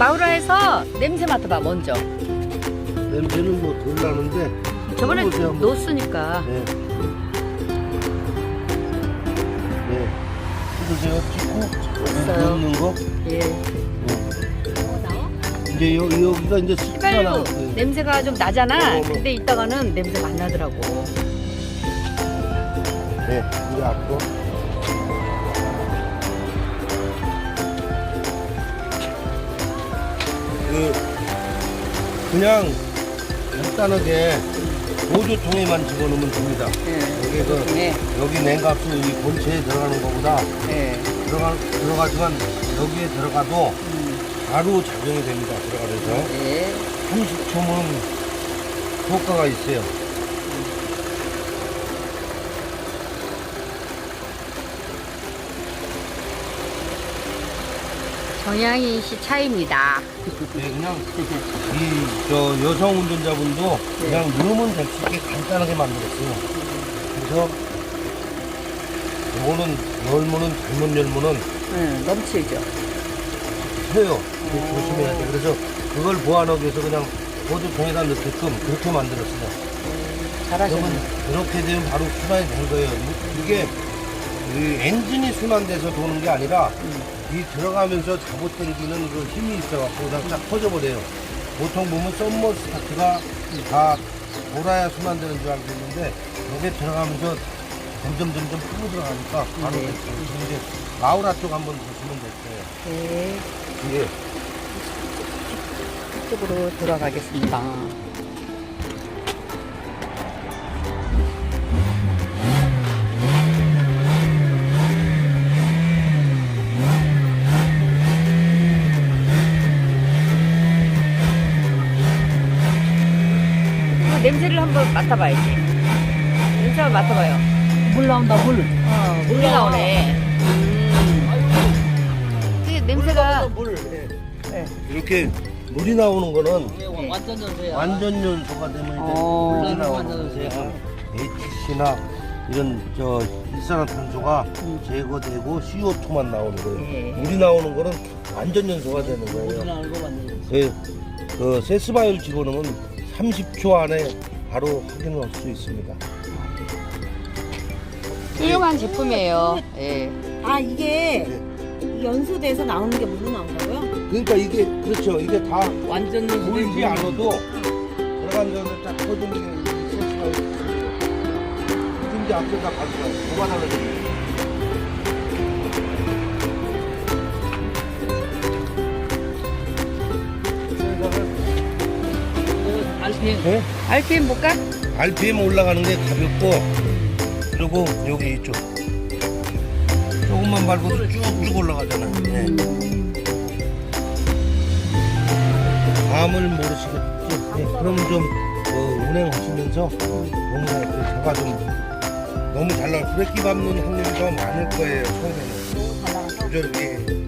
마우라에서 냄새 맡아봐 먼저. 냄새는 뭐 덜 나는데 저번에 해보세요, 한번. 넣었으니까. 네. 네. 찍으세요. 찍고. 넣는 거. 예. 이제 여, 여기가 이제 휘발유 나왔어요. 냄새가 좀 나잖아. 어, 어. 근데 이따가는 냄새 안 나더라고. 네. 이제 앞으로. 그 그냥 간단하게 보조통에만 집어넣으면 됩니다. 예. 여기 그 네. 여기 냉각수 이 본체에 들어가는 것보다 예. 들어가 들어가지만 여기에 들어가도 음. 바로 작용이 됩니다. 들어가면서 예. 30초면 효과가 있어요. 정양이 씨 차입니다. 네, 그냥 이 저 여성 운전자분도 그냥 넣으면 될 수 있게 간단하게 만들었어요. 그래서 이거는 열무는 잘못 열무는 응, 넘치죠. 해요. 조심해야 돼. 그래서 그걸 보완하기 위해서 그냥 보조통에다 넣게끔 그렇게 만들었어요. 잘하셨네. 그러면 이렇게 되면 바로 순환이 된 거예요. 이게 이 엔진이 순환돼서 도는 게 아니라 이 들어가면서 잡아당기는 그 힘이 있어갖고 그냥 쫙 퍼져버려요. 보통 보면 썸머 스타트가 다 돌아야 순환되는 줄 알고 있는데 여기에 들어가면서 점점 점점 풀고 들어가니까 바로 네. 됐어요. 지금 이제 마우라 쪽 한번 보시면 될 거예요. 네. 이게 이쪽으로 돌아가겠습니다. 그 냄새를 한번 맡아봐야지. 냄새 한번 맡아봐요. 물 나온다 물. 어, 물이 나오네. 음. 이게 냄새가 물 네. 이렇게 물이 나오는 거는 완전 연소야. 완전 연소가 되면 이제 어. 물이 나오는 거예요. HC나 이런 저 일산화탄소가 제거되고 CO2만 나오는 거예요. 예. 물이 나오는 거는 완전 연소가 되는 물 거예요. 나오는 거 완전. 그, 그 세스바이올 집어넣으면 30초 안에 바로 확인을 할 수 있습니다. 훌륭한 제품이에요. 예. 아 이게 연소돼서 나오는 게 물로 나온다고요? 그러니까 이게 그렇죠. 이게 다 완전. 보이지 않아도 들어간 데는 딱 퍼지는 게 세스바이올. 근데 앞에다 가져가요. 도마다를 RPM. 네? RPM 볼까? RPM 올라가는 게 가볍고 그리고 여기 이쪽 조금만 밟아도 쭉쭉 올라가잖아요 네. 감을 모르시겠죠? 네, 그럼 좀 어, 운행하시면서 너무 잘, 제가 좀 너무 잘 나와 브레이크 밟는 확률이 더 많을 거예요 처음에는 조절이